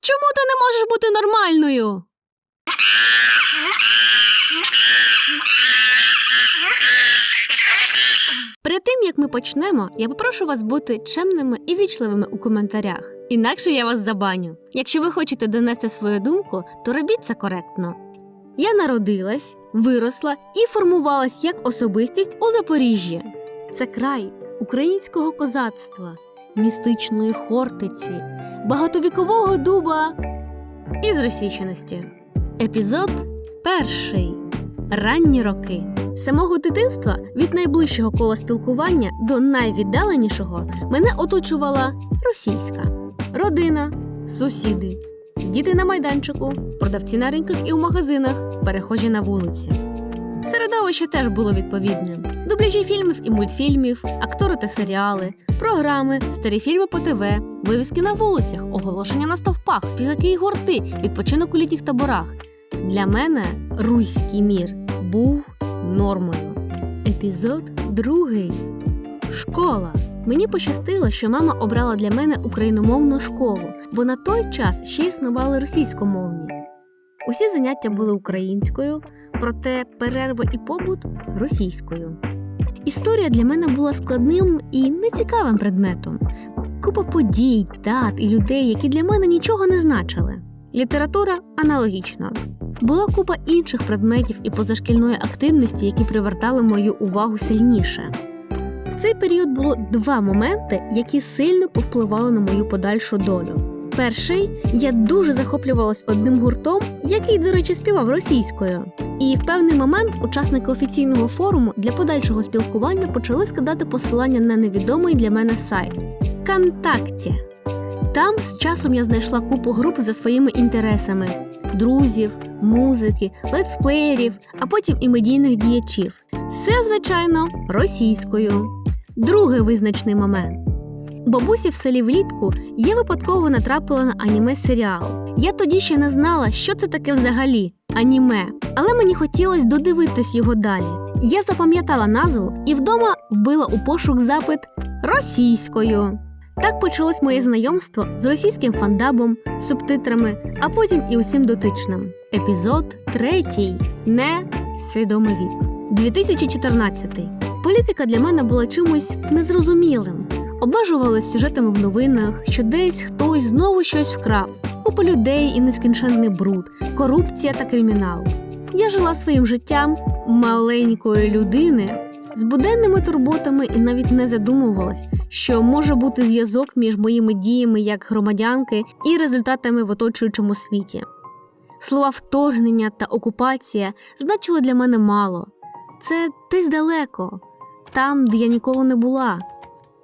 Чому ти не можеш бути нормальною? Перед тим як ми почнемо, я попрошу вас бути чемними і вічливими у коментарях. Інакше я вас забаню. Якщо ви хочете донести свою думку, то робіть це коректно. Я народилась, виросла і формувалась як особистість у Запоріжжі. Це край українського козацтва, містичної хортиці, багатовікового дуба і зросійщеності. Епізод перший. Ранні роки. Самого дитинства від найближчого кола спілкування до найвіддаленішого мене оточувала російська родина, сусіди, діти на майданчику, продавці на ринках і у магазинах, перехожі на вулиці. Середовище теж було відповідним: дубляжі фільмів і мультфільмів, актори та серіали, програми, старі фільми по ТВ, вивіски на вулицях, оголошення на стовпах, співаки і гурти, відпочинок у літніх таборах. Для мене руський мір був нормою. Епізод другий. Школа. Мені пощастило, що мама обрала для мене україномовну школу, бо на той час ще існували російськомовні. Усі заняття були українською, проте перерва і побут російською. Історія для мене була складним і нецікавим предметом. Купа подій, дат і людей, які для мене нічого не значили. Література аналогічно. Була купа інших предметів і позашкільної активності, які привертали мою увагу сильніше. В цей період було два моменти, які сильно повпливали на мою подальшу долю. Перший я дуже захоплювалась одним гуртом, який, до речі, співав російською. І в певний момент учасники офіційного форуму для подальшого спілкування почали скидати посилання на невідомий для мене сайт Контакті. Там з часом я знайшла купу груп за своїми інтересами: друзів, музики, летсплеєрів, а потім і медійних діячів. Все, звичайно, російською. Другий визначний момент. Бабусі в селі влітку я випадково натрапила на аніме серіал. Я тоді ще не знала, що це таке взагалі аніме, але мені хотілося додивитись його далі. Я запам'ятала назву і вдома вбила у пошук запит російською. Так почалось моє знайомство з російським фандабом, субтитрами, а потім і усім дотичним. Епізод третій. Не свідомий вік. 2014. Політика для мене була чимось незрозумілим. Обмежувалась сюжетами в новинах, що десь хтось знову щось вкрав, купа людей і нескінченний бруд, корупція та кримінал. Я жила своїм життям маленької людини з буденними турботами і навіть не задумувалась, що може бути зв'язок між моїми діями як громадянки і результатами в оточуючому світі. Слова вторгнення та окупація значили для мене мало. Це десь далеко, там, де я ніколи не була,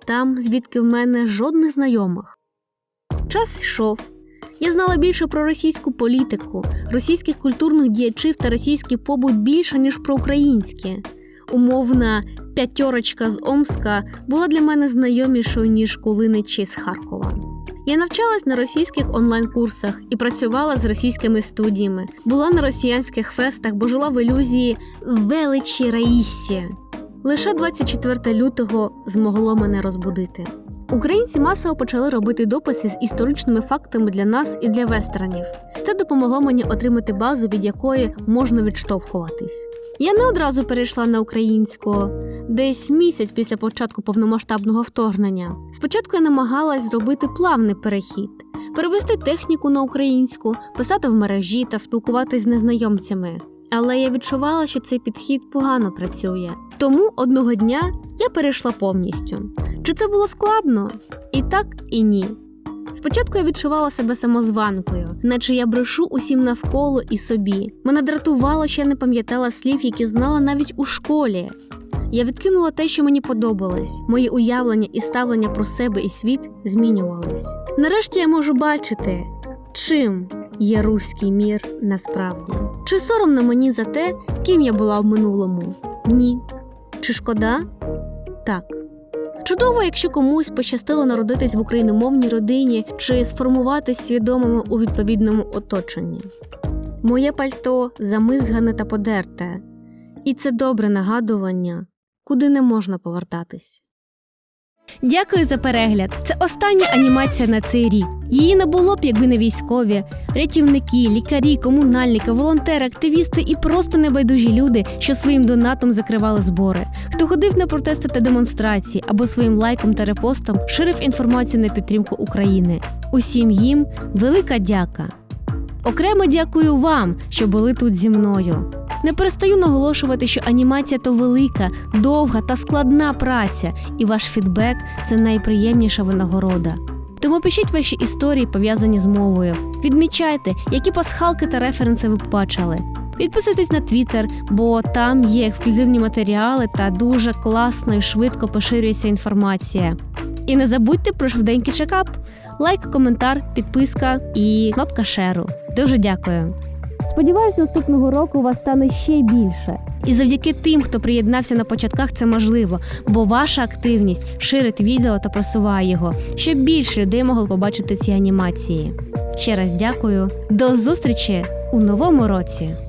там, звідки в мене жодних знайомих. Час йшов. Я знала більше про російську політику, російських культурних діячів та російський побут більше, ніж про українські. Умовна п'ятерочка з Омска була для мене знайомішою, ніж кулиничі з Харкова. Я навчалась на російських онлайн-курсах і працювала з російськими студіями, була на росіянських фестах, бо жила в ілюзії величі Раїсі. Лише 24 лютого змогло мене розбудити. Українці масово почали робити дописи з історичними фактами для нас і для вестернів. Це допомогло мені отримати базу, від якої можна відштовхуватись. Я не одразу перейшла на українську, десь місяць після початку повномасштабного вторгнення. Спочатку я намагалась зробити плавний перехід, перевести техніку на українську, писати в мережі та спілкуватись з незнайомцями. Але я відчувала, що цей підхід погано працює. Тому одного дня я перейшла повністю. Чи це було складно? І так, і ні. Спочатку я відчувала себе самозванкою, наче я брешу усім навколо і собі. Мене дратувало, що я не пам'ятала слів, які знала навіть у школі. Я відкинула те, що мені подобалось. Мої уявлення і ставлення про себе і світ змінювались. Нарешті я можу бачити, чим є руський мір насправді. Чи соромно мені за те, ким я була в минулому? Ні. Чи шкода? Так. Чудово, якщо комусь пощастило народитись в україномовній родині чи сформуватись свідомими у відповідному оточенні. Моє пальто замизгане та подерте, і це добре нагадування, куди не можна повертатись. Дякую за перегляд. Це остання анімація на цей рік. Її не було б, якби не військові, рятівники, лікарі, комунальники, волонтери, активісти і просто небайдужі люди, що своїм донатом закривали збори. Хто ходив на протести та демонстрації або своїм лайком та репостом ширив інформацію на підтримку України. Усім їм велика дяка. Окремо дякую вам, що були тут зі мною. Не перестаю наголошувати, що анімація то велика, довга та складна праця, і ваш фідбек це найприємніша винагорода. Тому пишіть ваші історії, пов'язані з мовою. Відмічайте, які пасхалки та референси ви бачили. Підписуйтесь на Твіттер, бо там є ексклюзивні матеріали та дуже класно і швидко поширюється інформація. І не забудьте про швиденький чекап, лайк, коментар, підписка і кнопка шеру. Дуже дякую. Сподіваюсь, наступного року вас стане ще більше. І завдяки тим, хто приєднався на початках, це можливо, бо ваша активність ширить відео та просуває його, щоб більше людей могло побачити ці анімації. Ще раз дякую. До зустрічі у новому році!